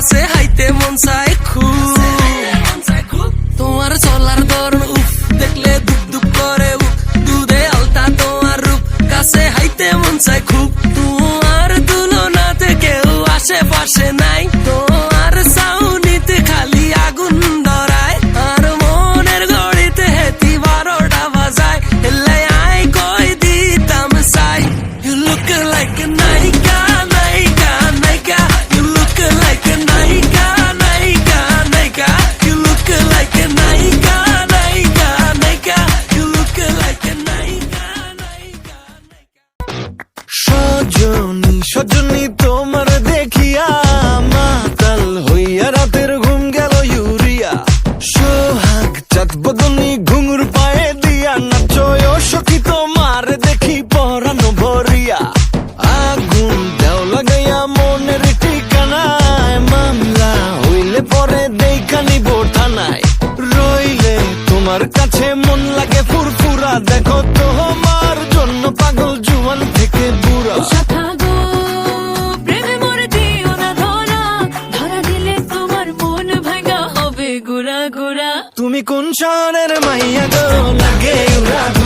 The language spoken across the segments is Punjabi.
কাছে হাইতে মন চাই খুব। তোমার চলার ধরন, উফ, দেখলে দুপ দুপ করে, উফ, দুধে আলতা তোমার রূপ। কাছে হাইতে মন চাই খুব। তোমার তুলনাতে কেউ আশেপাশে নাই। তো তুমি কোন মাইয়া গো? লাগে উড়া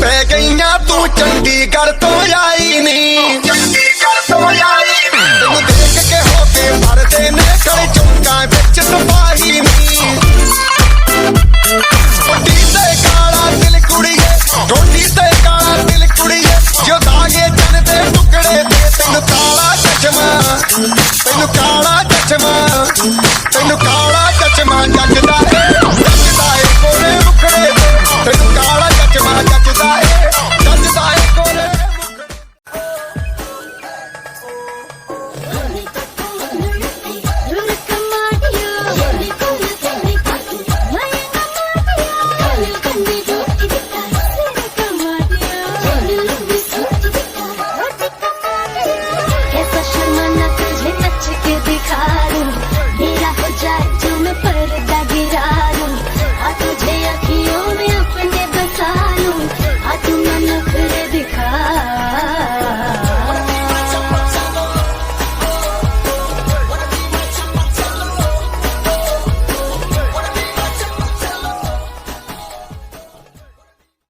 ਪੈ ਗਈਆਂ, ਤੂੰ ਚੰਡੀਗੜ੍ਹ ਤੋਂ ਆਈ ਨਹੀਂ ਚੰਡੀਗੜ੍ਹ ਤੋਂ ਆਈ ਤੈਨੂੰ ਦੇਖ ਕੇ ਹੋ ਕੇ ਮਰਦੇ ਨੇ ਕਲੇ ਚੁੰਕਾਂ ਵਿੱਚ ਸਪਾਹੀ ਨਹੀਂ ਕੁੜੀ ਤੇ ਕਾਲਾ ਦਿਲ ਕੁੜੀਏ ਕੁੜੀ ਤੇ ਕਾਲਾ ਦਿਲ ਕੁੜੀਏ, ਜੋ ਦਾਗੇ ਚੰਨ ਦੇ ਟੁਕੜੇ ਤੇ ਤੈਨੂੰ ਕਾਲਾ ਚਸ਼ਮਾ, ਤੈਨੂੰ ਕਾਲਾ ਚਸ਼ਮਾ, ਤੈਨੂੰ